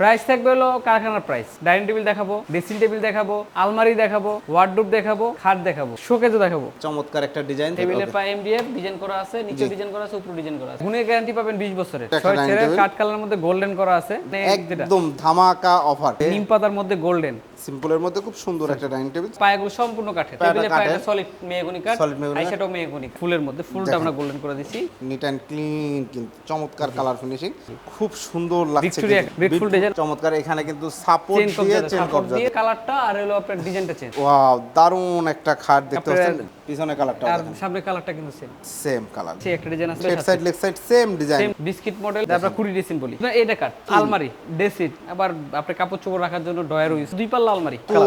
Price থাকবে হলো কারখানার প্রাইস ডাইনিং টেবিল দেখাবো ড্রেসিং টেবিল দেখাবো আলমারি দেখাবো ওয়ার্ডরোব দেখাবো খাট দেখাবো শোকেজও দেখাবো। চমৎকার একটা ডিজাইন টেবিলের পা এমডিএফ ডিজাইন করা আছে নিচে ডিজাইন করা আছে উপরে ডিজাইন করা আছে। গুণের গ্যারান্টি পাবেন 20 বছরের। ছয় ছেড়ে কাট কালার মধ্যে গোল্ডেন করা আছে। একদম ধামাকা অফার নিম পাতার মধ্যে গোল্ডেন সিম্পলের মধ্যে খুব সুন্দর একটা ডাইনিং টেবিল। পায়াগুলো সম্পূর্ণ কাঠের। টেবিলের পায়াটা সলিড মেহগনি কাঠ Solid mahogany আই সেটাও মেহগনি ফুলের মধ্যে। ফুলটা আমরা গোল্ডেন করে দিছি। নিট অ্যান্ড ক্লিন কিন্তু চমৎকার কালার ফিনিশিং খুব সুন্দর লাগছে Bit- design। চমৎকার এখানে কিন্তু সাপোর্ট দিয়ে চেন সাপোর্ট কবজা দিয়ে কালারটা আর হলো আপনার ডিজাইনটা চেঞ্জ ওয়াও দারুণ একটা খাট দেখতে পাচ্ছেন। পিছনে কালারটা আর সামনের কালারটা কিন্তু সেম সেম কালার সেই একটা ডিজাইন আছে। Left side left side same design biscuit model তারপর কুড়ি ডেসিন বলি। এটা কাট আলমারি ডেসিট আবার আপনি কাপড় চোপড় রাখার জন্য ডয়ার ইউজ দুই পাল্লা আলমারি তো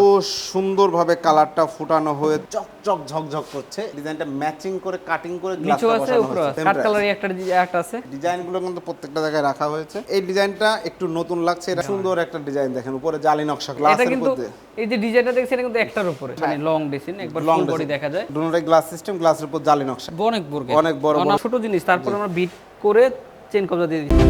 সুন্দরভাবে কালারটা ফুটানো হয়ে চকচক ঝকঝক করছে। ডিজাইনটা ম্যাচিং করে কাটিং করে নিচু গ্লাসটা আছে। উপরে কাট কালার একটা একটা আছে। ডিজাইনগুলো কিন্তু প্রত্যেকটা জায়গায় রাখা হয়েছে। এই ডিজাইনটা একটু নতুন লাগছে এটা সুন্দর একটা ডিজাইন দেখেন উপরে জালি নকশা এটা গ্লাসের কিন্তু মধ্যে। এই যে ডিজাইনটা দেখছেন এটা কিন্তু একটার উপরে। মানে লং ডেসিন একবার লং বডি দেখা যায়। দুটোটাই গ্লাস সিস্টেম গ্লাসের উপর জালি নকশা। অনেক বড় অনেক বড় বড়। ছোট জিনিস তারপর আমরা বিট করে চেন কবজা দিয়ে দিচ্ছি।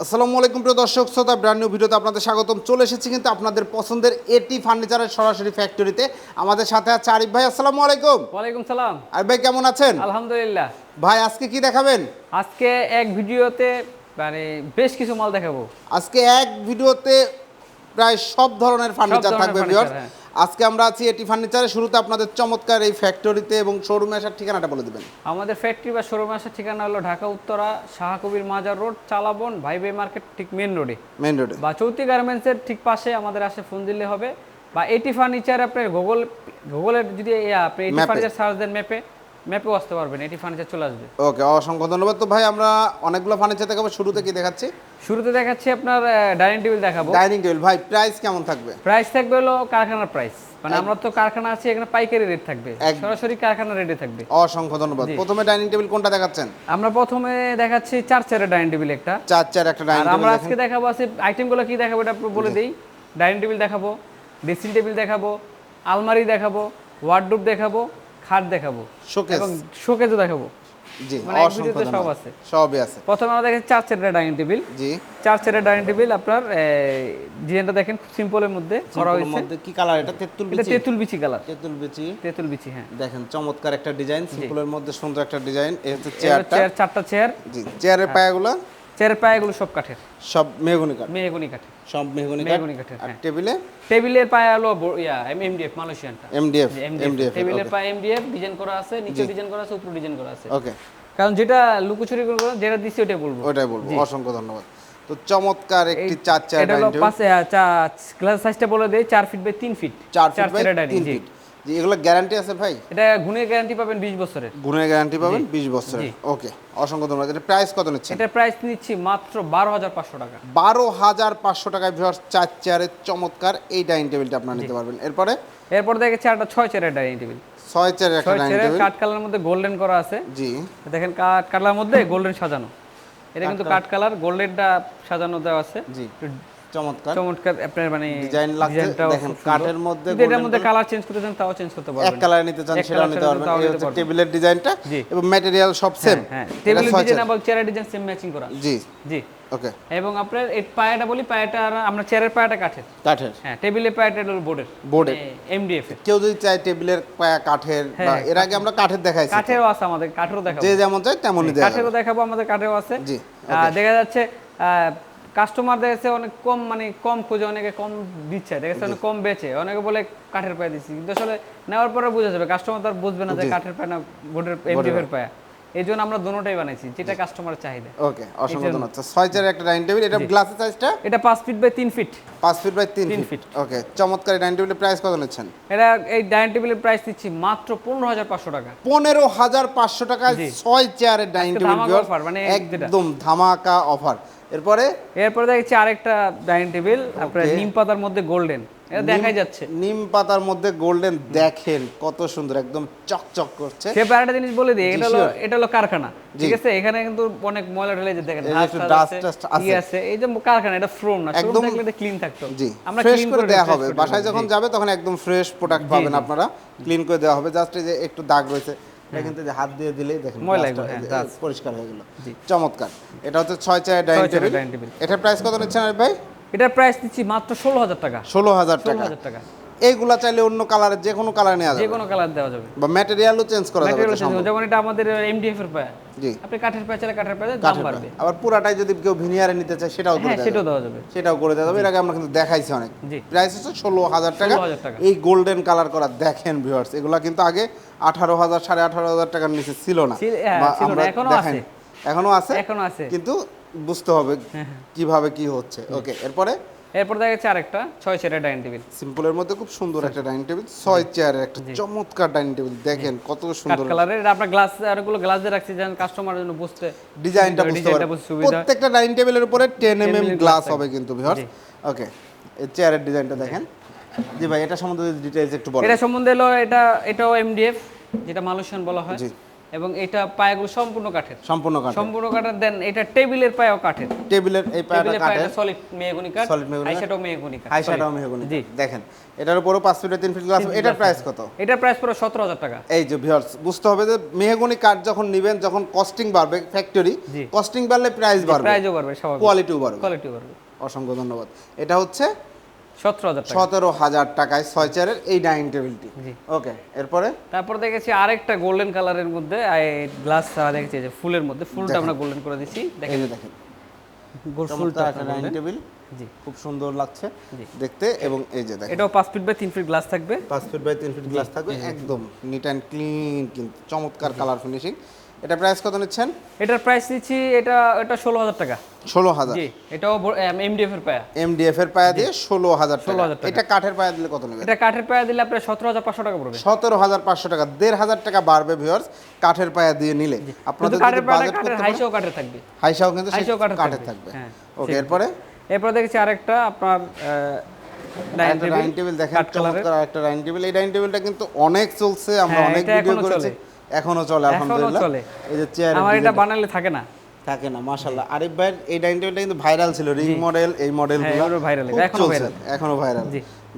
আসসালামু আলাইকুম প্রিয় দর্শক শ্রোতা ব্র্যান্ড নিউ ভিডিওতে আপনাদের স্বাগতম। চলে এসেছি কিন্তু আপনাদের পছন্দের এটি ফার্নিচারের সরাসরি ফ্যাক্টরিতে আমাদের সাথে আছে আরিফ ভাই আসসালামু আলাইকুম। ওয়ালাইকুম সালাম। আরিফ ভাই কেমন আছেন? আলহামদুলিল্লাহ। ভাই আজকে কি দেখাবেন? আজকে এক ভিডিওতে মানে বেশ কিছু মাল দেখাবো। আজকে এক ভিডিওতে প্রায় সব ধরনের ফার্নিচার থাকবে ভিউয়ার্স। আজকে আমরা আছি এটি ফার্নিচারের শুরুতে আপনাদের চমৎকার এই ফ্যাক্টরিতে এবং শোরুমে আসার ঠিকানাটা বলে দেবেন। আমাদের ফ্যাক্টরি বা শোরুমে আসার ঠিকানা হলো ঢাকা উত্তরা শাহকবির মাজার রোড চালাবন ভাই ভাই মার্কেট ঠিক মেন রোডে মেন রোডে বা চৌতি গার্মেন্টসের ঠিক পাশে আমাদের আসে ফোন দিলে হবে। বা এটি ফার্নিচার আপনার গুগল গুগলের যদি আপনি এটি ফার্নিচার সার্চ দেন ম্যাপে ম্যাপেও আসতে পারবেন এটি ফার্নিচার চলে আসবে। ওকে অসংখ্য ধন্যবাদ। তো ভাই আমরা অনেকগুলো ফার্নিচার দেখাবো শুরুতে কি দেখাচ্ছি? শুরুতে দেখাচ্ছি আপনার ডাইনিং টেবিল দেখাবো। ডাইনিং টেবিল ভাই প্রাইস কেমন থাকবে? প্রাইস থাকবে হলো কারখানার প্রাইস মানে আমরা তো কারখানা আছে এখানে পাইকারি রেট থাকবে। সরাসরি কারখানা রেটে থাকবে। অসংখ্য ধন্যবাদ। প্রথমে ডাইনিং টেবিল কোনটা দেখাচ্ছেন? আমরা প্রথমে দেখাচ্ছি চার চেয়ারের ডাইনিং টেবিল একটা। চার চার একটা ডাইনিং আমরা আজকে দেখাবো আছে আইটেমগুলো কি দেখাবো এটা বলে দেই। ডাইনিং টেবিল দেখাবো ড্রেসিং টেবিল দেখাবো আলমারি দেখাবো ওয়ার্ডরোব দেখাবো খাট দেখাবো শোকেস এবং শোকেজও দেখাবো। জি মানে এক অসংখ্য ভিডিওতে সব আছে। সবই আছে। প্রথমে আমরা দেখেছি চার চেয়ারের ডাইনিং টেবিল জি। চার চেয়ারের ডাইনিং টেবিল আপনার ডিজাইনটা দেখেন খুব সিম্পলের মধ্যে করা হয়েছে। মধ্যে কি কালার এটা তেঁতুল এটা বিচি? কালার তেঁতুল বিচি। তেঁতুল বিচি হ্যাঁ। দেখেন চমৎকার একটা ডিজাইন সিম্পলের মধ্যে সুন্দর একটা ডিজাইন এই হচ্ছে চেয়ার চারটা চেয়ার জি চেয়ারের পায়াগুলো চেয়ারের পায়াগুলো সব কাঠের। সব মেহগনি কাঠ? মেহগুনি কাঠের। সব মেহগনি কাঠ? মেহগনি কাঠের আর হ্যাঁ। টেবিলে? টেবিলের পায়া হলো ইয়া এমডিএফ মালয়েশিয়ানটা। এমডিএফ এমডিএফ টেবিলের পায়ে এমডিএফ ডিজাইন করা আছে নিচে ডিজাইন করা আছে উপরে ডিজাইন করা আছে। ওকে কারণ যেটা লুকোচুরি করব যেটা দিচ্ছি ওটাই বলব। ওটাই বলব। অসংখ্য ধন্যবাদ। তো চমৎকার একটি চার চার এটা হলো ডাইনিং পাশে গ্লাস সাইজটা বলে দেই চার ফিট বাই তিন ফিট চার ফিট বাই চেয়ারের dining, তিন জি। ফিট জি এগুলো গ্যারান্টি আছে ভাই? এটা গুণের গ্যারান্টি পাবেন বিশ বছরের। গুণের গ্যারান্টি পাবেন বিশ বছরের। ওকে অসংখ্য ধন্যবাদ। এটা প্রাইস কত নিচ্ছেন? এটা প্রাইস নিচ্ছি মাত্র বারো হাজার পাঁচশো টাকা। বারো হাজার পাঁচশো টাকায় ভিউয়ার্স চার চেয়ারের চমৎকার এই ডাইনিং টেবিলটা আপনারা নিতে পারবেন। এরপরে? এরপর দেখেছি একটা ছয় চেয়ারের ডাইনিং টেবিল ছয় চেয়ারের একটা ডাইনিং টেবিল কাঠ কালারের মধ্যে গোল্ডেন করা আছে। জি। দেখেন কাঠ কালার মধ্যে গোল্ডেন সাজানো। এটা কিন্তু কাঠ কালার গোল্ডেনটা সাজানো দেওয়া আছে। জি। চমৎকার। চমৎকার আপনার মানে ডিজাইন লাগছে। দেখেন কাঠের মধ্যে এটার মধ্যে কালার চেঞ্জ করতে চান তাও চেঞ্জ করতে এক পারবেন। কালার নিতে চান এক সেটাও নিতে পারবেন। এই হচ্ছে টেবিলের ডিজাইনটা এবং ম্যাটেরিয়াল সব সেম হ্যাঁ টেবিলের ডিজাইন এবং চেয়ারের ডিজাইন সেম ম্যাচিং করা। জি। জি। ওকে এবং আপনার এই পায়াটা বলি পায়াটা আমরা চেয়ারের পায়াটা কাঠের। কাঠের। হ্যাঁ টেবিলের পায়াটা হলো বোর্ডের বোর্ডের এমডিএফ এর। কেউ যদি চায় টেবিলের পায়া কাঠের বা হ্যাঁ, এর আগে আমরা কাঠের দেখাইছি কাঠেরও আছে আমাদের কাঠেরও দেখাবো। যে যেমন চায় তেমনই যাবে। কাঠেরও দেখাবো আমাদের কাঠেরও আছে। জি দেখা যাচ্ছে কাস্টমার দেখেছে অনেক কম মানে কম খুঁজে অনেকে কম দিচ্ছে দেখেছে? অনেক কম বেচে অনেকে বলে কাঠের পায়ে দিচ্ছি। কিন্তু আসলে নেওয়ার পরে বোঝা যাবে কাস্টমার তার বুঝবে না যে কাঠের পায়ে না বোর্ডের এমডিএফ এর পায়া। এই জন্য আমরা দুটোটাই বানাইছি যেটা কাস্টমারের চাহিদা। ওকে অসংখ্য ধন্যবাদ। ছয় চেয়ারের একটা ডাইনিং টেবিল এটা গ্লাসের সাইজটা এটা ফিট বাই তিন feet feet by feet okay চমৎকার ডাইনিং টেবিলের প্রাইস কত নিচ্ছেন? এটা এই ডাইনিং টেবিলের প্রাইস দিচ্ছি মাত্র পনেরো হাজার পাঁচশো টাকা। পনেরো হাজার পাঁচশো টাকায় ছয় চেয়ারের ডাইনিং টেবিল মানে। একদম ধামাকা অফার এরপরে? এরপরে দেখছি আরেকটা ডাইনিং টেবিল আপনার নিম পাতার মধ্যে গোল্ডেন। এটা দেখাই যাচ্ছে। নিম পাতার মধ্যে গোল্ডেন দেখেন কত সুন্দর একদম চকচক করছে। সে আরেকটা জিনিস বলে দিই এটা হলো এটা হলো কারখানা ঠিক আছে? এখানে কিন্তু অনেক ময়লা ঢেলে যে দেখেন একটু dust আছে। এই যে কারখানা এটা ফ্রোম না একদম- থাকলে ক্লিন থাকতো। জি আমরা ফ্রেশ ক্লিন করে দেওয়া হবে। বাসায় যখন যাবে তখন একদম ফ্রেশ প্রোডাক্ট পাবেন আপনারা। ক্লিন করে দেওয়া হবে। জাস্ট এই যে একটু দাগ রয়েছে। এটা কিন্তু যে হাত দিয়ে দিলেই দেখেন হ্যাঁ। পরিষ্কার হয়ে গেল। চমৎকার। এটা হচ্ছে ছয় চায়ের ডাইনিং টেবিল। এটার প্রাইস কত নিচ্ছেন ভাই? এটার প্রাইস দিচ্ছি মাত্র ষোলো হাজার টাকা। ষোলো হাজার টাকা। হাজার টাকা। এইগুলা চাইলে অন্য কালারের যে কোনো কালার নেওয়া যাবে। যে কোনো কালার দেওয়া যাবে। বা ম্যাটেরিয়ালও চেঞ্জ করা যাবে। যেমন এটা আমাদের এমডিএফ এর পায়া। জি। আপনি কাঠের পায়া চাইলে কাঠের পায়া দাম বাড়বে। আবার পুরাটাই যদি কেউ ভিনিয়ারে নিতে চায় সেটাও করে হ্যাঁ দেওয়া সেটাও দেওয়া যাবে। সেটাও করে দেওয়া যাবে। এর আগে আমরা কিন্তু দেখাইছি অনেক। জি। প্রাইস হচ্ছে ষোলো হাজার টাকা। 16,000 টাকা। এই গোল্ডেন কালার করা দেখেন ভিউয়ার্স এগুলা কিন্তু আগে আঠারো হাজার সাড়ে আঠারো হাজার টাকার নিচে ছিল না। ছিল- হ্যাঁ, এখনও। আছে। এখনও আছে। এখনও আছে। কিন্তু বুঝতে হবে কীভাবে কি হচ্ছে। ওকে এরপরে এরপর দেখা যাচ্ছে আরেকটা ছয় চেয়ারের ডাইনিং টেবিল সিম্পলের মধ্যে খুব সুন্দর একটা ডাইনিং টেবিল ছয় চেয়ারের একটা চমৎকার ডাইনিং টেবিল দেখেন কত সুন্দর। কালারের এটা আপনার গ্লাস আরগুলো গ্লাস দিয়ে রাখছি যেন কাস্টমারের জন্য বুঝতে ডিজাইনটা বুঝতে সুবিধা প্রত্যেকটা ডাইনিং টেবিলের উপরে ten M M mm glass হবে কিন্তু ভিউয়ার্স ওকে এই চেয়ারের ডিজাইনটা দেখেন। জি ভাই এটা সম্বন্ধে ডিটেইলস একটু বলেন। এটা সম্বন্ধে হলো এটা এটাও এমডিএফ যেটা মালয়েশিয়ান বলা হয়। জি। এবং এটা পায়াগুলো সম্পূর্ণ কাঠের। সম্পূর্ণ কাঠ সম্পূর্ণ কাঠের দেন এটা টেবিলের পায়াও কাঠের। টেবিলের এই পায়াটা কাঠের। সলিড মেহগনি কাঠ Solid মেহগনি। আইসাটাও মেহগনি কাঠ হাই solid। মেহগনি জি। দেখেন এটার উপরও পাঁচ ফিটের তিন ফিট গ্লাস এটার প্রাইস কত? এটার প্রাইস পুরো সতেরো হাজার টাকা। এই যে ভিউয়ার্স বুঝতে হবে যে মেহগনি কাঠ যখন নেবেন যখন কস্টিং বাড়বে ফ্যাক্টরি। কস্টিং বাড়লে প্রাইস বাড়বে। প্রাইসও বাড়বে স্বাভাবিক। কোয়ালিটিও বাড়বে। কোয়ালিটি বাড়বে। অসংখ্য ধন্যবাদ। এটা হচ্ছে সতেরো হাজার টাকায় ছয় চেয়ারের এই ডাইনিং টেবিলটি। ওকে এরপরে? তারপর দেখেছি আরেকটা গোল্ডেন কালারের মধ্যে গ্লাস ছাড়া দেখেছি যে ফুলের মধ্যে ফুলটা আমরা গোল্ডেন করে এই দেখেন। দেখেন। ফুলটা ডাইনিং টেবিল জি। খুব সুন্দর লাগছে দেখতে এবং এই যে দেখেন। এটাও পাঁচ ফিট বাই তিন ফিট গ্লাস থাকবে। পাঁচ ফিট বাই তিন ফিট গ্লাস থাকবে একদম নিট অ্যান্ড ক্লিন কিন্তু চমৎকার কালার ফিনিশিং এটা প্রাইস কত নিচ্ছেন? এটার প্রাইস দিচ্ছি এটা এটা ষোলো হাজার টাকা। ষোলো হাজার জি এটাও এমডিএফ এর পায়া। এমডিএফ এর পায়া দিয়ে ষোলো হাজার 16,000 টাকা। এটা কাঠের পায়া দিলে কত নেবেন? এটা কাঠের পায়া দিলে আপনার সতেরো হাজার পাঁচশো টাকা পড়বে। সতেরো হাজার পাঁচশো টাকা দেড় হাজার টাকা বাড়বে ভিউয়ার্স কাঠের পায়া দিয়ে নিলে। আপনাদের কাঠের পায়া কাঠের হাইসাও কাঠের থাকবে। হাইসাও কিন্তু হাইসাও কাঠের থাকবে। থাকবে। হ্যাঁ, ওকে এরপরে? এরপর দেখেছি আরেকটা আপনার ডাইনিং টেবিল দেখেন চমৎকার একটা ডাইনিং টেবিল। এই ডাইনিং টেবিলটা কিন্তু অনেক চলছে আমরা হ্যাঁ, অনেক ভিডিও করেছি। এখনও চলে আলহামদুলিল্লাহ। চলে। এই যে চেয়ার আমার এটা বানালে থাকে না। থাকে না মাশাআল্লাহ। আরিফ ভাইয়ের এই ডাইনিং টেবিলটা কিন্তু ভাইরাল ছিল রিং মডেল এই মডেলগুলো হ্যাঁ, viral, এখনও viral। এখনও ভাইরাল।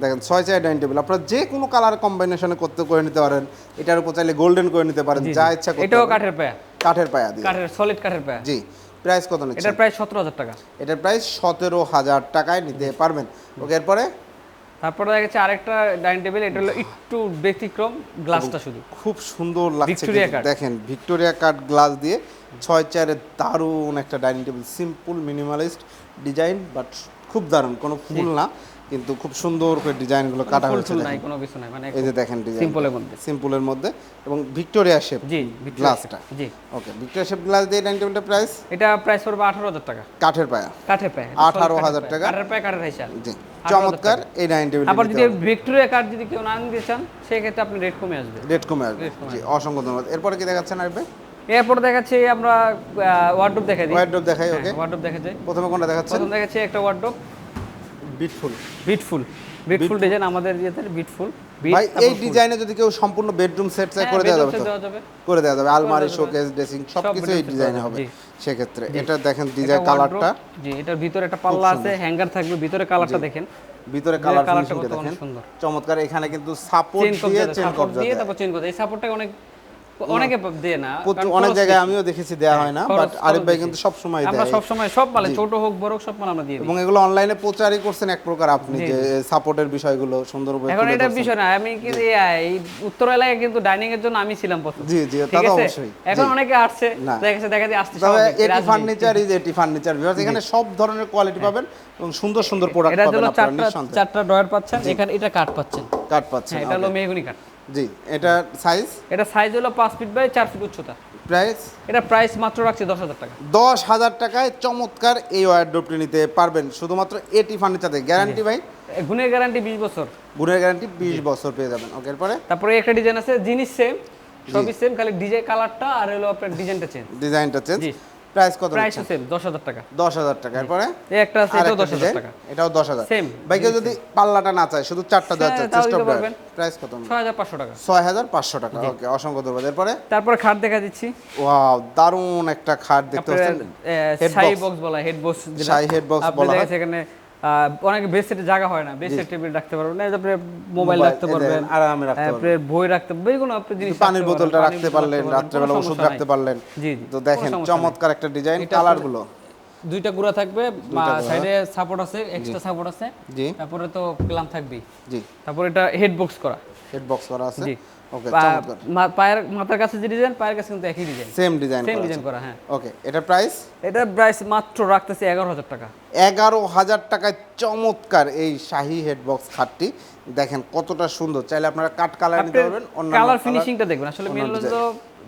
দেখেন ছয় চার ডাইনিং টেবিল আপনারা যে কোনো কালার কম্বিনেশনে করতে করে নিতে পারেন। এটার উপর চাইলে গোল্ডেন করে নিতে পারেন যা ইচ্ছা করতে এটাও কাঠের পায়া। কাঠের পায়া দিয়ে। কাঠের সলিড কাঠের পায়া। জি প্রাইস কত নিচ্ছে এটার প্রাইস সতেরো হাজার টাকা। এটার প্রাইস সতেরো হাজার টাকায় নিতে পারবেন। ওকে এরপরে? তারপরে দেখা যাচ্ছে আরেকটা ডাইনিং টেবিল এটা হলো একটু ব্যতিক্রম গ্লাসটা শুধু। খুব সুন্দর লাগছে। দেখেন ভিক্টোরিয়া কাট গ্লাস দিয়ে ছয় চেয়ারের দারুণ একটা dining table. Simple minimalist design but খুব দারুণ কোনো ফুল না। কিন্তু খুব সুন্দর করে ডিজাইনগুলো কাটা হয়েছে। নাই কোনো কিছু নাই মানে এই যে দেখেন ডিজাইন সিম্পলের মধ্যে। সিম্পলের মধ্যে এবং ভিক্টোরিয়া শেপ জি গ্লাসটা জি। ওকে ভিক্টোরিয়া শেপ গ্লাস দিয়ে ডাইনিং টেবিলটা প্রাইস এটা প্রাইস পড়বে আঠারো হাজার টাকা। কাঠের পায়া। কাঠের পায়ে 18,000 টাকা। কাঠের পায়ে কাঠের হাইসা। জি চমৎকার এই ডাইনিং টেবিল আবার যদি ভিক্টোরিয়া কাঠ যদি কেউ না নিতে চান সেক্ষেত্রে আপনি রেট কমে আসবে। রেট কমে আসবে। জি অসংখ্য ধন্যবাদ। এরপরে কি দেখাচ্ছেন আসবে এরপর দেখাচ্ছি আমরা ওয়ার্ডরোব দেখাই দিই। ওয়াইড্রপ দেখাই ওকে ওয়ার্ডরোব দেখা যায় প্রথমে কোনটা দেখাচ্ছেন? প্রথম দেখাচ্ছি একটা wardrobe beautiful. Beautiful. Beautiful design আমাদের ইয়েতে বিটফুল। ভাই এই ডিজাইনে যদি কেউ সম্পূর্ণ বেডরুম সেট করে দেওয়া যাবে করে দেওয়া যাবে। আলমারি শোকেস ড্রেসিং সব সব এই ডিজাইনে হবে। সেক্ষেত্রে এটা দেখেন ডিজাইন কালারটা জি এটার ভিতরে একটা পাল্লা আছে হ্যাঙ্গার থাকবে ভিতরে কালারটা দেখেন। ভিতরে কালার কালারটা ফিনিশিংটা দেখেন। চমৎকার এখানে কিন্তু সাপোর্ট দিয়ে চেন সাপোর্ট কবজা দিয়ে তারপর চেন কবজা এই সাপোর্টটা অনেক অনেকে দেয় না অনেক জায়গায় আমিও দেখেছি দেওয়া হয় না বাট আরিফ ভাই কিন্তু সব সময় আমরা দেয়। সব সময় সব মালে ছোট হোক বড় হোক সব মাল আমরা দিই। এবং এগুলো অনলাইনে প্রচারই করছেন এক প্রকার আপনি যে সাপোর্টের বিষয়গুলো সুন্দরভাবে এখন এটা বিষয় না আমি কিন্তু এই উত্তর এলাকায় কিন্তু ডাইনিং এর জন্য আমি ছিলাম প্রথম। জি জি তা তো অবশ্যই। এখন অনেকে আসছে। দেখা যাচ্ছে দেখা যায় আসতে তবে এটি ফার্নিচার ইজ এটি ফার্নিচার ভিউয়ার্স এখানে সব ধরনের কোয়ালিটি পাবেন এবং সুন্দর সুন্দর প্রোডাক্ট পাবেন আপনারা চারটা নিঃসন্দেহে। চারটা ড্রয়ার পাচ্ছেন এখানে এটা কাঠ পাচ্ছেন। কাট পাচ্ছেন হ্যাঁ এটা হলো মেহগুনি কাঠ জি এটা সাইজ এটা সাইজ হলো পাঁচ ফিট বাই চার ফিট উচ্চতা। প্রাইস এটা প্রাইস মাত্র রাখছি দশ হাজার টাকা। দশ হাজার টাকায় চমৎকার এই ওয়ারড্রপটি নিতে পারবেন। শুধুমাত্র এটি ফার্নিচারে গ্যারান্টি ভাই? গুণের গ্যারান্টি বিশ বছর। গুণের গ্যারান্টি বিশ বছর পেয়ে যাবেন। ওকে এরপরে? তারপরে একটা ডিজাইন আছে জিনিস সেম সবই সেম খালি ডিজাইন কালারটা আর হলো আপনার ডিজাইনটা চেঞ্জ ডিজাইনটা চেঞ্জ জি। প্রাইস কত প্রাইস সেম দশ হাজার টাকা। দশ হাজার টাকা। এরপরে? এই একটা আছে এটাও দশ হাজার টাকা। এটাও দশ হাজার। Same, ভাই কেউ যদি পাল্লাটা না চায় শুধু চারটা দেওয়ার হ্যাঁ, চায় পারবেন। প্রাইস কত? ছয় হাজার পাঁচশো টাকা। ছয় হাজার পাঁচশো টাকা। ওকে অসংখ্য ধন্যবাদ। এরপরে? তারপরে খাট দেখা দিচ্ছি। ওয়াও দারুণ একটা খাট দেখতে পাচ্ছেন। হেড বক্স বলা হেড বক্স যেটা হেড বক্স বলা হয়। এখানে অনেকে বেসেটে জায়গা হয় না। বেসেট টেবিল রাখতে পারবেন আপনি মোবাইল রাখতে পারবেন আরামে রাখতে আপনি বই রাখতে পারবেন কোনো আপনি জিনিস পানির বোতলটা রাখতে পারলেন পারবেন, রাত্রেবেলা ওষুধ রাখতে পারলেন। জি তো দেখেন চমৎকার একটা ডিজাইন কালারগুলো। দুইটা গুড়া থাকবে সাইডে সাপোর্ট আছে এক্সট্রা সাপোর্ট আছে। জি। তারপরে তো ক্লাম থাকবেই। জি। তারপর এটা হেড বক্স করা। হেড বক্স করা আছে। জি। পায়ের মাথার কাছে যে ডিজাইন পায়ের কাছে কিন্তু একই design same design same design করা হ্যাঁ। ওকে এটা প্রাইস এটা প্রাইস মাত্র রাখতেছে এগারো হাজার টাকা। এগারো হাজার টাকায় চমৎকার এই শাহি হেড খাটটি। দেখেন কতটা সুন্দর। চাইলে আপনারা কাট কালার নিতে পারবেন কালার ফিনিশিংটা দেখবেন। আসলে মেন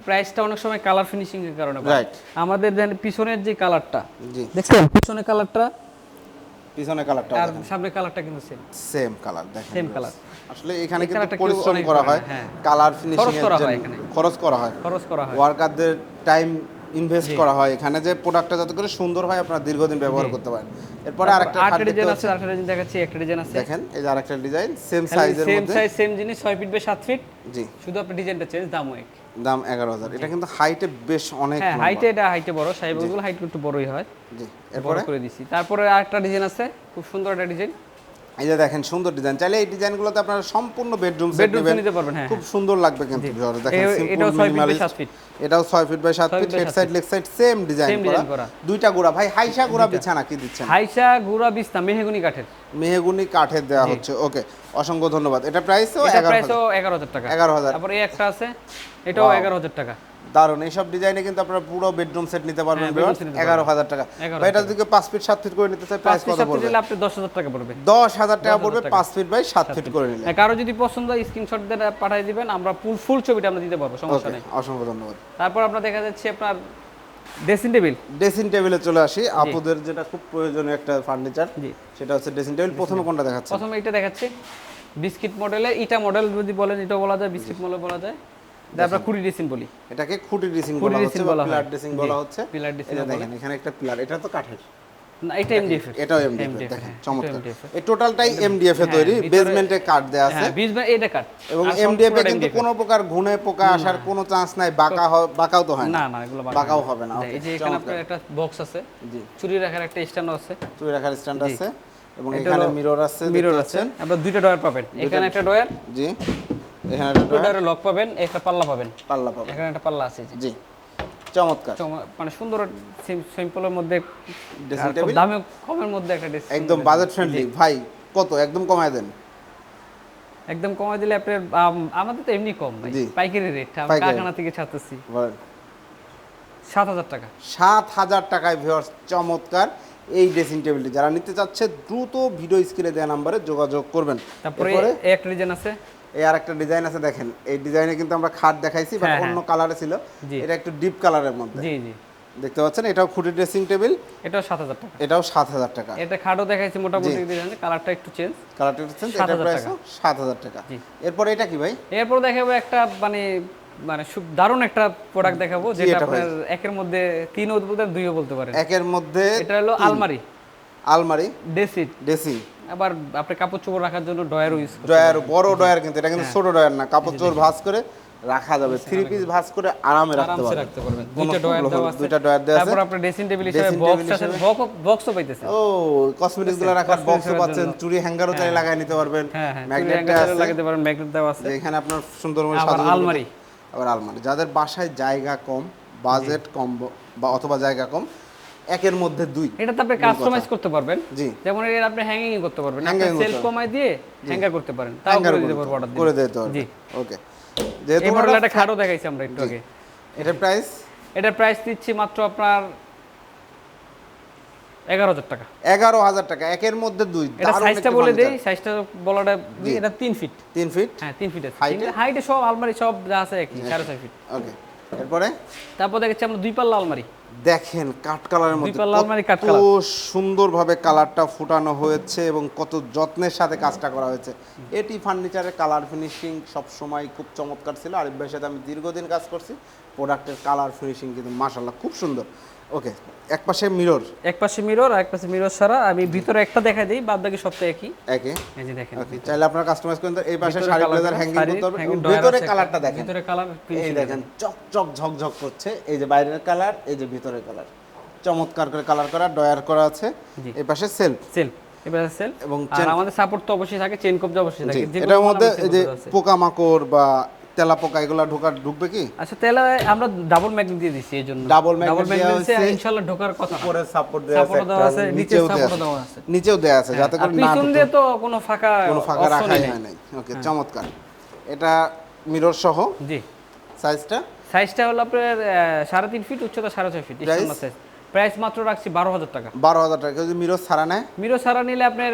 প্রাইসটা অনেক সময় কালার ফিনিশিং এর কারণে বাড়ে। আমাদের দেন পিছনের যে কালারটা জি। দেখছেন? পিছনের কালারটা পিছনে কালারটা আর সামনের কালারটা কিন্তু সেম সেম কালার দেখেন। সেম কালার আসলে এখানে কিন্তু পরিশ্রম করা হয় হ্যাঁ। কালার ফিনিশিং এর খরচ করা হয়। খরচ করা হয়। ওয়ার্কারদের টাইম ইনভেস্ট করা হয়। এখানে যে প্রোডাক্টটা যাতে করে সুন্দর হয় আপনারা দীর্ঘদিন ব্যবহার করতে পারেন। এরপরে আরেকটা আরেকটা ডিজাইন আছে। আরেকটা ডিজাইন দেখাচ্ছি একটা ডিজাইন আছে। দেখেন এই যে আরেকটা ডিজাইন সেম সাইজের সেম সাইজ সেম জিনিস 6 ফিট বাই 7 ফিট জি। শুধু আপনি ডিজাইনটা চেঞ্জ দামও এক দাম এগারো হাজার। এটা কিন্তু হাইটে বেশ অনেক হ্যাঁ হাইটে এটা হাইটে বড়। সাহেবগুলো হাইট একটু বড়ই হয়। জি। এরপরে? করে দিছি। তারপরে আরেকটা ডিজাইন আছে। খুব সুন্দর একটা ডিজাইন এই যে দেখেন সুন্দর ডিজাইন চাইলে এই ডিজাইনগুলোতে আপনারা সম্পূর্ণ বেডরুম সেট নিতে পারবেন হ্যাঁ খুব সুন্দর লাগবে কিন্তু দেখেন সিম্পল এটাও 6 ফিট বাই 7 ফিট এটাও 6 feet by 7 feet head side leg side same design করা। দুইটা গুড়া। ভাই হাইসা গুড়া বিছানা কি দিচ্ছেন? হাইসা গুড়া বিস্তা মেহগুনি কাঠের। মেহগুনি কাঠের দেওয়া হচ্ছে ওকে অসংখ্য ধন্যবাদ। এটা প্রাইসও এটা 11 প্রাইসও 11000 টাকা। 11000 তারপরে এই একটা আছে এটাও 11000 টাকা। দারুণ এইসব ডিজাইনে কিন্তু আপনারা পুরো বেডরুম সেট নিতে পারবেন হ্যাঁ, নিতে এগারো হাজার টাকা। 11,000 ভাই এটা যদি পাঁচ ফিট সাত ফিট করে নিতে চাই প্রাইস কত পড়বে? আপনি 10000 টাকা পড়বে। দশ হাজার টাকা পড়বে পাঁচ ফিট বাই সাত ফিট করে নিলে। কারও যদি পছন্দ হয় স্ক্রিনশট দিয়ে পাঠিয়ে দিবেন আমরা ফুল ফুল ছবিটা আমরা দিতে পারব সমস্যা নেই। অসংখ্য ধন্যবাদ। তারপর আপনার দেখা যাচ্ছে আপনার ড্রেসিং টেবিল ড্রেসিং টেবিলে চলে আসি। আপুদের যেটা খুব প্রয়োজনীয় একটা ফার্নিচার জি। সেটা হচ্ছে ড্রেসিং টেবিল প্রথমে কোনটা দেখাচ্ছে প্রথমে এটা দেখাচ্ছে। বিস্কিট মডেলের ইটা মডেল যদি বলেন এটা বলা যায় বিস্কিট মডেল বলা যায়। আমরা কুড়ি ড্রেসিং বলি। এটাকে খুঁটি ড্রেসিং খুঁটি বলা হচ্ছে বা হয়। পিলার ড্রেসিং বলা হচ্ছে। dressing এটা দেখেন এখানে একটা পিলার এটা তো কাঠের। না এটা এমডিএফ এটাও এমডিএফ দেখেন হ্যাঁ, চমৎকার। এই টোটালটাই এমডিএফ এ হ্যাঁ, তৈরি বেসমেন্টে কাঠ দেওয়া আছে। হ্যাঁ বাই এটা কাট এবং এমডিএফ এ কিন্তু কোনো প্রকার ঘুনে পোকা আসার কোনো চান্স নাই বাঁকা বাঁকাও তো হয় না। না না এগুলো বাঁকাও হবে না, হ্যাঁ, এই যে এখানে আপনার একটা বক্স আছে। জি। চুরি রাখার একটা স্ট্যান্ড আছে। চুরি রাখার স্ট্যান্ড আছে। এবং এখানে মিরর আছে মিরর আছে। পাচ্ছেন। দুইটা ডয়ার পাবেন। এখানে একটা ডয়ার জি। এখানে একটা লক পাবেন একটা পাল্লা পাবেন। পাল্লা পাবো এখানে একটা পাল্লা আছে এই জি। চমৎকার। মানে সুন্দর সিম্পলের মধ্যে ড্রেসিং টেবিল? দামে কমের মধ্যে একটা একদম বাজেট ফ্রেন্ডলি ভাই কত? একদম কমায় দেন। একদম কমাই দিলে আপনার আমাদের তো এমনি কম পাইকারি রেট কারখানা থেকে ছাড়তেছি। সাত হাজার টাকা। সাত হাজার টাকায় ভিউয়ার্স চমৎকার। এই ড্রেসিং টেবিলটি যারা নিতে চাচ্ছে দ্রুত ভিডিও স্ক্রিনে দেওয়া নাম্বারে যোগাযোগ করবেন। তারপরে একটা ডিজাইন আছে। এই আর একটা ডিজাইন আছে দেখেন। এই ডিজাইনে কিন্তু আমরা খাট দেখাইছি বাট হ্যাঁ, অন্য কালারে ছিল। এটা একটু ডিপ কালারের মধ্যে। জি জি। দেখতে পাচ্ছেন? এটাও খুঁটি ড্রেসিং টেবিল এটাও সাত হাজার টাকা। এটাও সাত হাজার টাকা। এটা খাটও দেখাইছি মোটামুটি ডিজাইন কালারটা একটু চেঞ্জ কালারটা দেখছেন এটা প্রাইস টাকা। সাত হাজার টাকা। জি। এরপরে এটা কি ভাই? এরপর দেখাবো একটা মানে মানে খুব দারুণ একটা প্রোডাক্ট দেখাবো যেটা আপনার একের মধ্যে তিনও বলতে দুইও বলতে পারেন। একের মধ্যে এটা হলো আলমারি। আলমারি। ডেসিট ড্রেসিং আবার আপনি কাপড় চোপড় রাখার জন্য ডয়ারও ইউজ ডয়ার বড় ডয়ার কিন্তু এটা হ্যাঁ। কিন্তু ছোট ডয়ার না কাপড় চোর ভাঁজ করে রাখা যাবে থ্রি পিস ভাঁজ করে আরামে রাখতে পারবেন। রাখতে পারবেন। দুইটা ডয়ার দেওয়া আছে। দুইটা ডয়ার দেওয়া আছে? তারপর আপনার ড্রেসিং টেবিল হিসেবে বক্স আছে হিসেবে- বক্সও পাইতেছে ও কসমেটিক্সগুলো রাখার বক্সও পাচ্ছেন। চুরি হ্যাঙ্গারও চাইলে লাগাই নিতে পারবেন। হ্যাঁ হ্যাঁ ম্যাগনেটটা ম্যাগনেট আছে। লাগাতে পারেন ম্যাগনেট দেওয়া আছে। এখানে আপনার সুন্দর করে সাজানো আলমারি। আবার আলমারি। যাদের বাসায় জায়গা কম বাজেট কম বা অথবা জায়গা কম একের মধ্যে দুই। এটাতে আপনি কাস্টমাইজ করতে পারবেন। জি। যেমন এর আপনি হ্যাঙ্গিং করতে পারবেন। আপনি সেলফ কমাই দিয়ে হ্যাঙ্গার করতে পারেন। তাও করে দিতে পারব অর্ডার করে দিতে জি। ওকে। যেহেতু মডেল একটা খাটও দেখাইছি আমরা একটু আগে। এটার প্রাইস এটার প্রাইস দিচ্ছি মাত্র আপনার এগারো হাজার টাকা। এগারো হাজার টাকা। একের মধ্যে দুই। এটা সাইজটা বলে দেই। সাইজটা বলাটা এটা তিন ফিট তিন ফিট হ্যাঁ তিন ফিট আছে। হাইটে সব আলমারি সব যা আছে একই সাড়ে ছয় ফিট ওকে। এরপরে? তারপর দেখেছি আমরা দুই পাল্লা আলমারি। দেখেন কাঠ কালারের মধ্যে কাঠ কত সুন্দরভাবে কালারটা ফুটানো হয়েছে এবং কত যত্নের সাথে কাজটা করা হয়েছে। এটি ফার্নিচারের কালার ফিনিশিং সব সময় খুব চমৎকার ছিল। আরিফ ভাইয়ের সাথে আমি দীর্ঘদিন কাজ করছি। প্রোডাক্টের কালার ফিনিশিং কিন্তু মাশাল্লাহ খুব সুন্দর। ওকে এক পাশে মিরর এক পাশে মিরর আর এক পাশে মিরর ছাড়া আমি ভিতরে একটা দেখাই দিই বাদ বাকি সবটা একই। একে এই যে দেখেন। চাইলে আপনারা কাস্টমাইজ করেন এই পাশে শাড়ি ব্লেজার হ্যাঙ্গিং করতে হবে। ভিতরে কালারটা দেখেন। ভিতরে কালার এই দেখেন চক চক ঝকঝক করছে। এই যে বাইরের কালার এই যে ভিতরের কালার চমৎকার করে কালার করা ডয়ার করা আছে। এই পাশে সেলফ সেলফ এবার সেল এবং আমাদের সাপোর্ট তো অবশ্যই থাকে চেন কবজা অবশ্যই থাকে। এটার মধ্যে এই যে পোকামাকড় বা তেলা পোকা এগুলো ঢোকা ঢুকবে কি? আচ্ছা তাহলে আমরা ডাবল ম্যাগনেট দিয়ে দিচ্ছি এই জন্য। Double ডাবল দেওয়া ম্যাগনেট হয়েছে। ইনশাআল্লাহ ঢোকার কথা। উপরে সাপোর্ট দেওয়া আছে Support দেওয়া আছে, নিচে নিচেও দেওয়া আছে। নিচেও দেওয়া আছে যাতে করে না পিছন দিয়ে তো কোনো ফাঁকা কোনো ফাঁকা নেই। হয় নাই ওকে চমৎকার। এটা মিরর সহ? জি। সাইজটা সাইজটা হলো আপনার আহ, সাড়ে তিন ফিট উচ্চতা সাড়ে ছয় ফিট Price? সাইজ প্রাইস মাত্র রাখছি বারো হাজার টাকা। বারো হাজার টাকা। যদি মিরর ছাড়া নেয়? মিরো সারা নিলে আপনার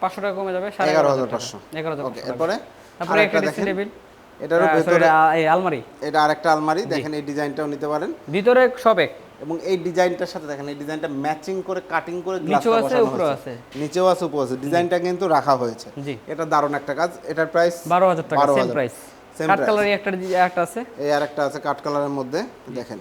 পাঁচশো টাকা কমে যাবে সাড়ে এগারো হাজার পাঁচশো। এগারো হাজার। এরপরে? তারপরে একটা টেবিল এটারও ভেতরে এই আলমারি। এটা আরেকটা আলমারি দেখেন এই ডিজাইনটাও নিতে পারেন। ভিতরে সব এক। এবং এই ডিজাইনটার সাথে দেখেন এই ডিজাইনটা ম্যাচিং করে কাটিং করে নিচেও আছে, উপরেও আছে। নিচেও আছে উপরেও আছে। ডিজাইনটা কিন্তু রাখা হয়েছে। জি। এটা দারুণ একটা কাজ। এটার প্রাইস বারো হাজার টাকা সেম 12,000 প্রাইস কাঠ কালারই একটা একটা আছে। এই আরেকটা আছে কাঠ কালারের মধ্যে দেখেন।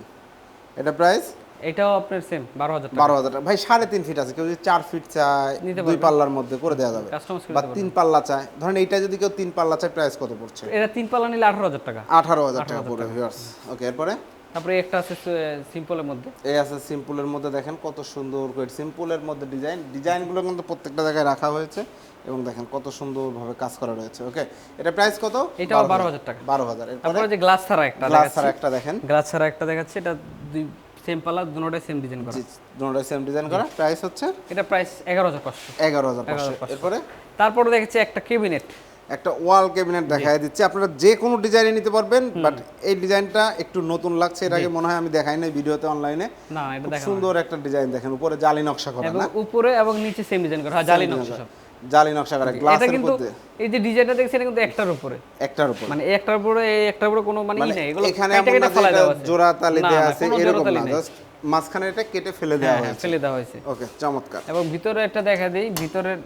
এটা প্রাইস এটাও আপনার সেম বারো হাজার বারো হাজার টাকা। ভাই সাড়ে তিন ফিট আছে। কেউ যদি চার ফিট চায় দুই পাল্লার মধ্যে করে দেওয়া যাবে। বা তিন পাল্লা চায়। ধরেন এইটা যদি কেউ তিন পাল্লা চায় প্রাইস কত পড়ছে? এটা তিন পাল্লা নিলে আঠারো হাজার টাকা। আঠারো হাজার টাকা পড়বে ভিউয়ার্স ওকে এরপরে? তারপরে একটা আছে সিম্পলের মধ্যে। এই আছে সিম্পলের মধ্যে দেখেন কত সুন্দর করে। সিম্পলের মধ্যে ডিজাইন ডিজাইনগুলো কিন্তু প্রত্যেকটা জায়গায় রাখা হয়েছে। এবং দেখেন কত সুন্দরভাবে কাজ করা রয়েছে। ওকে এটা প্রাইস কত? এটাও 12,000 টাকা। বারো হাজার। এরপরে? তারপরে যে গ্লাস ছাড়া একটা গ্লাস ছাড়া একটা দেখেন। গ্লাস ছাড়া একটা দেখাচ্ছি। এটা দুই সেম পাল্লা দুটোটাই সেম ডিজাইন করা। দুটোটাই সেম ডিজাইন করা। প্রাইস হচ্ছে? এটা প্রাইস এগারো হাজার পাঁচশো। এগারো হাজার পাঁচশো। এরপরে? তারপরে দেখেছি একটা কেবিনেট একটা ওয়াল ক্যাবিনেট দেখায় দিচ্ছে। আপনারা যে কোনো ডিজাইনে নিতে পারবেন বাট এই ডিজাইনটা একটু নতুন লাগছে। এর আগে মনে হয় আমি দেখাই নাই ভিডিওতে অনলাইনে না এটা সুন্দর একটা ডিজাইন দেখেন। উপরে জালি নকশা করা না? উপরে এবং নিচে সেম ডিজাইন করা। হ্যাঁ জালি নকশা জালি নকশা করা গ্লাসের মধ্যে। এই যে ডিজাইনটা দেখছি এটা কিন্তু একটার উপরে। একটার উপর। মানে একটার উপরে এই একটার উপরে কোনো মানে ই মানে নেই এগুলো এখানে জোড়া তালি না, দেওয়া আছে এরকম না জাস্ট মাঝখানে এটা কেটে ফেলে দেওয়া হ্যাঁ হ্যাঁ, হয়েছে। ফেলে দেওয়া হয়েছে। ওকে চমৎকার। এবং ভিতরে একটা দেখা দেই ভিতরের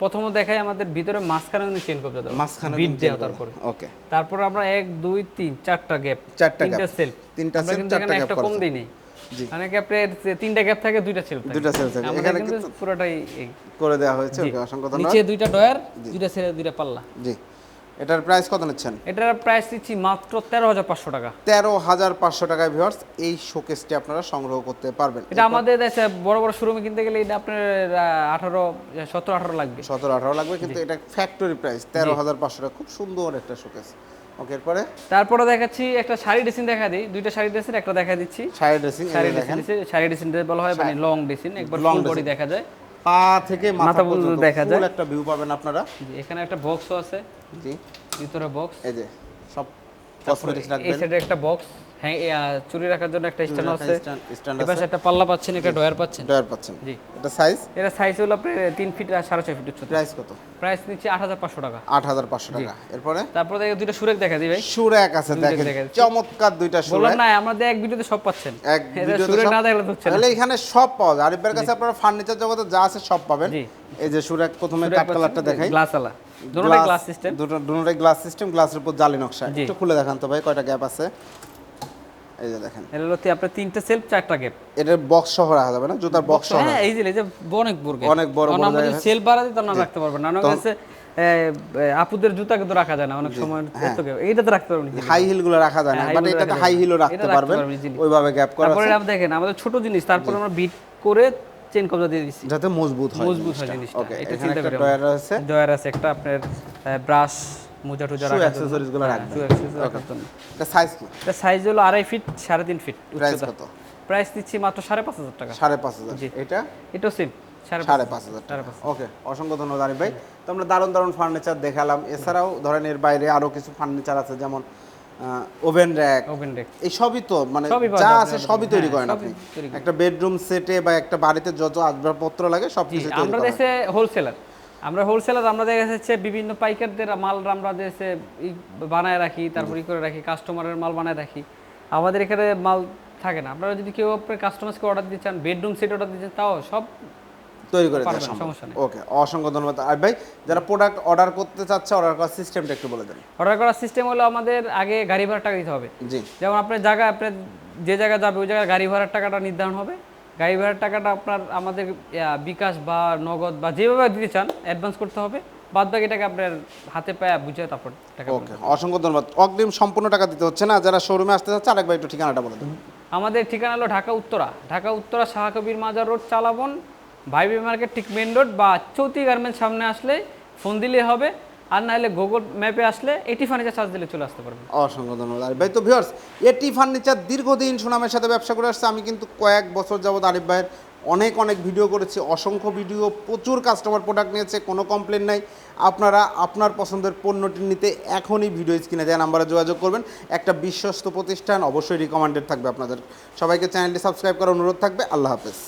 প্রথম দেখাই আমাদের ভিতরে মাঝখানে কিন্তু চেন কবজা দেওয়া। মাঝখানে বিট দেওয়া তারপরে। ওকে। তারপর আমরা এক দুই তিন চারটা গ্যাপ চারটা তিনটা gap। সেল তিনটা কিন্তু চারটা gap একটা কম। দিই নেই মানে তিনটা গ্যাপ থাকে দুইটা সেল থাকে। দুইটা cell থাকে। এখানে কিন্তু- পুরোটাই করে দেওয়া হয়েছে ওকে অসংখ্য ধন্যবাদ। নিচে দুইটা ডয়ার দুইটা সেল দুইটা পাল্লা। জি। এটার প্রাইস কত নিচ্ছেন? এটার প্রাইস দিচ্ছি মাত্র তেরো হাজার পাঁচশো টাকা। তেরো হাজার পাঁচশো টাকায় ভিউয়ার্স এই শোকেসটি আপনারা সংগ্রহ করতে পারবেন। এটা আমাদের দেশে বড় বড় শোরুমে কিনতে গেলে এটা আপনার আঠারো সতেরো আঠারো লাগবে। সতেরো আঠারো লাগবে কিন্তু এটা ফ্যাক্টরি প্রাইস তেরো হাজার পাঁচশো টাকা। খুব সুন্দর একটা শোকেস ওকে এরপরে? তারপরে দেখাচ্ছি একটা শাড়ি ড্রেসিং দেখা দিই। দুইটা শাড়ি ড্রেসিং একটা দেখা দিচ্ছি। Sari dressing sari dressing sari dressing বলা হয় মানে লং ড্রেসিং একবার লং বডি দেখা যায়। পা থেকে মাথা পর্যন্ত দেখা যায়। একটা ভিউ পাবেন আপনারা। এখানে একটা বক্সও আছে। জি। ভিতরে বক্স এই যে সব কসমেটিক্স এই সাইডে একটা বক্স হ্যাঁ চুরি রাখার জন্য একটা স্ট্যান্ড আছে। স্ট্যান্ড এবার একটা পাল্লা পাচ্ছেন একটা ডয়ার পাচ্ছেন। ডয়ার পাচ্ছেন। জি। এটা সাইজ এটা সাইজ হলো আপনার তিন ফিট আর সাড়ে ছয় ফিট উচ্চতা। প্রাইস কত? প্রাইস হাজার পাঁচশো টাকা। আট হাজার পাঁচশো টাকা। এরপরে? তারপরে দেখে দুইটা সুরেক দেখা দিই ভাই। সুরেক আছে দেখেন। চমৎকার দুইটা বললাম সুরেক না আমাদের এক ভিডিওতে সব পাচ্ছেন। এক ভিডিওতে সুরেক না দেখলে তো হচ্ছে না। তাহলে এখানে সব পাওয়া যায়। আরিফের কাছে আপনারা ফার্নিচার জগতে যা আছে সব পাবেন। জি। এই যে সুরেক প্রথমে কাট কালারটা দেখাই। গ্লাস আলা। দুটোটাই গ্লাস সিস্টেম দুটো দুটোটাই গ্লাস সিস্টেম গ্লাসের উপর জালি নকশা। একটু খুলে দেখান তো ভাই কয়টা গ্যাপ আছে? এই যে দেখেন। হলো আপনার তিনটে সেলফ চারটা এটার বক্স সহ রাখা যাবে না? জুতার বক্স সহ হ্যাঁ এই যে এই যে অনেক বড় অনেক বড় বড় আমরা যদি জায়গা। সেল বাড়া দিই রাখতে পারবেন না। অনেক কাছে আপুদের জুতা কিন্তু রাখা যায় না। অনেক সময় হ্যাঁ। তো রাখতে পারবেন হাই হিলগুলো রাখা যায় না। বাট এটাতে হাই। হিলও রাখতে পারবেন। ওইভাবে গ্যাপ করা তারপরে আপনি দেখেন আমাদের ছোট জিনিস তারপরে আমরা বিট করে চেন কবজা দিয়ে দিচ্ছি যাতে মজবুত হয় মজবুত হয় জিনিসটা। এটা চিন্তা একটা করি ডয়ার আছে। ডয়ার আছে একটা আপনার ব্রাশ মোজা টুজা রাখার accessories গুলো হ্যাঁ, রাখবেন। রাখার জন্য। এটা সাইজ কি এটা সাইজ হলো আড়াই ফিট সাড়ে তিন ফিট প্রাইস কত? প্রাইস দিচ্ছি মাত্র সাড়ে পাঁচ হাজার টাকা। সাড়ে পাঁচ হাজার। এটা? এটাও সেম সাড়ে পাঁচ হাজার। টাকা। ওকে অসংখ্য ধন্যবাদ আরিফ ভাই। তো আমরা দারুণ দারুণ ফার্নিচার দেখালাম। এছাড়াও ধরেন এর বাইরে আরও কিছু ফার্নিচার আছে যেমন ওভেন র্যাক ওপেন ডেক এই সবই তো মানে সবই যা আছে সবই তৈরি হ্যাঁ, করেন আপনি। একটা বেডরুম সেটে বা একটা বাড়িতে যত আসবাবপত্র লাগে সব কিছু আমরা দেশে হোলসেলার আমরা হোলসেলার আমরা দেখা যাচ্ছে বিভিন্ন পাইকারদের মাল আমরা দেশে বানায় রাখি তারপর ই করে রাখি কাস্টমারের মাল বানায় রাখি। আমাদের এখানে মাল থাকে না। আপনারা যদি কেউ আপনার কাস্টমারকে অর্ডার দিতে চান বেডরুম সেট অর্ডার দিতে চান তাও সব তৈরি করে দেওয়া সম্ভব। নেই। ওকে অসংখ্য ধন্যবাদ। আর ভাই যারা প্রোডাক্ট অর্ডার করতে চাচ্ছে অর্ডার করার সিস্টেমটা একটু বলে দেন। অর্ডার করার সিস্টেম হলো আমাদের আগে গাড়ি ভাড়া টাকা দিতে হবে। জি। যেমন আপনার জায়গা আপনার যে জায়গায় যাবে ওই জায়গায় গাড়ি ভাড়ার টাকাটা নির্ধারণ হবে। গাড়ি ভাড়ার টাকাটা আপনার আমাদের বিকাশ বা নগদ বা যেভাবে দিতে চান অ্যাডভান্স করতে হবে। বাদ বাকি টাকা আপনার হাতে পায়ে বুঝে তারপর টাকা ওকে অসংখ্য ধন্যবাদ। অগ্রিম সম্পূর্ণ টাকা দিতে হচ্ছে না যারা শোরুমে আসতে চাচ্ছে আরেকবার একটু ঠিকানাটা বলে দেন। আমাদের ঠিকানা হলো ঢাকা উত্তরা। ঢাকা উত্তরা শাহ কবির মাজার রোড চালাবন ভাইবি মার্কেট ঠিক মেন রোড বা চৌতি গার্মেন্টস সামনে আসলে ফোন দিলে হবে। আর না হলে গুগল ম্যাপে আসলে এটি ফার্নিচার চার্জ দিলে চলে আসতে পারবেন অসংখ্য ধন্যবাদ। আরিফ ভাই, তো ভিউয়ার্স এটি ফার্নিচার দীর্ঘদিন সুনামের সাথে ব্যবসা করে আসছে। আমি কিন্তু কয়েক বছর যাবত আরিফ ভাইয়ের অনেক অনেক ভিডিও করেছি। অসংখ্য ভিডিও প্রচুর কাস্টমার প্রোডাক্ট নিয়েছে। কোনো কমপ্লেন নাই। আপনারা আপনার পছন্দের পণ্যটি নিতে এখনই ভিডিও স্ক্রিনে দেওয়া নাম্বারে যোগাযোগ করবেন। একটা বিশ্বস্ত প্রতিষ্ঠান অবশ্যই রিকমেন্ডেড থাকবে আপনাদের। সবাইকে চ্যানেলটি সাবস্ক্রাইব করার অনুরোধ থাকবে। আল্লাহ হাফেজ।